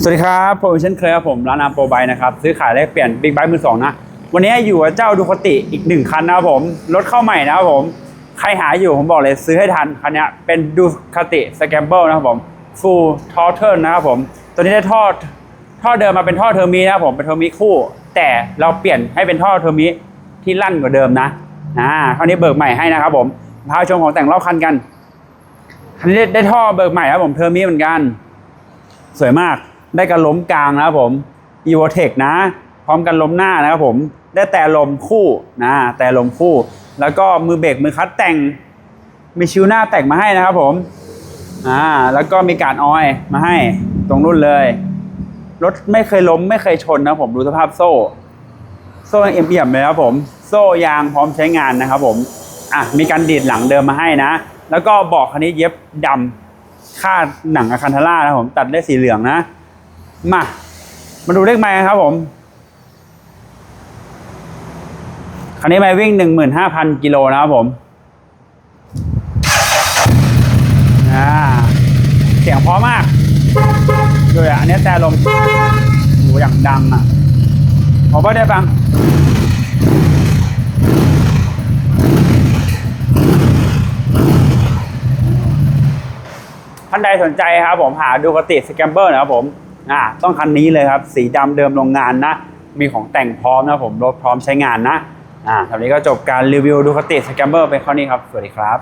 สวัสดีครับผมเช่นเคยครับผมร้านอาโปรไบนะครับซื้อขายแลกเปลี่ยนบิ๊กไบค์มือสองนะ วันนี้อยู่กับเจ้าดูคติอีกหนึ่งคันนะครับผมรถเข้าใหม่นะครับผม ใครหาอยู่ผมบอกเลยซื้อให้ทันคันนี้เป็นดูคติสแกมเบิลนะครับผม full throttle นะครับผม ตัวนี้ได้ท่อท่อเดิมมาเป็นท่อเทอร์มีนะครับผมเป็นเทอร์มีคู่ แต่เราเปลี่ยนให้เป็นท่อเทอร์มีที่ลั่นกว่าเดิมนะอ่าคราวนี้เบิกใหม่ให้นะครับผมพาชมของแต่งรอบคันกันคันนี้ได้ได้ท่อเบิกใหม่ครับผมเทอร์มีเหมือนกัน สวยมาก ได้กันล้มกลางนะครับผม e v o t e c นะ พร้อมกันล้มหน้านะครับผม ได้แต่ลมคู่นะแต่ลมคู่ แล้วก็มือเบรกมือคัดแต่ง มีชิวหน้าแต่งมาให้นะครับผมอ่าแล้วก็มีการออยมาให้ตรงรุ่นเลยรถไม่เคยล้มไม่เคยชนนะผมดูสภาพโซ่ โซ่ยังเอี่ยมๆเลยครับผม โซ่ยางพร้อมใช้งานนะครับผมอะมีการดีดหลังเดิมมาให้นะ แล้วก็บอกคันนี้เย็บดำ ค่าหนังอคันทาร่านะครับผม ตัดได้สีเหลืองนะ มา มาดูเลขไม้ครับผม คันนี้ไม่วิ่งหนึ่งหมื่นห้าพันกิโลนะครับผมเสียงพราะมากดูอะอันนี้แต่ลมโหอย่างดังอะผมก็ได้ฟัง ท่านใดสนใจครับผมหาดูกติสแกมเบอร์นะครับผมอ่าต้องคันนี้เลยครับสีดำเดิมโรงงานนะ มีของแต่งพร้อมนะผมรถพร้อมใช้งานนะอ่าทีนี้ก็จบการรีวิวดูคติสแกมเบอร์เป็นข้อนี้ครับ สวัสดีครับ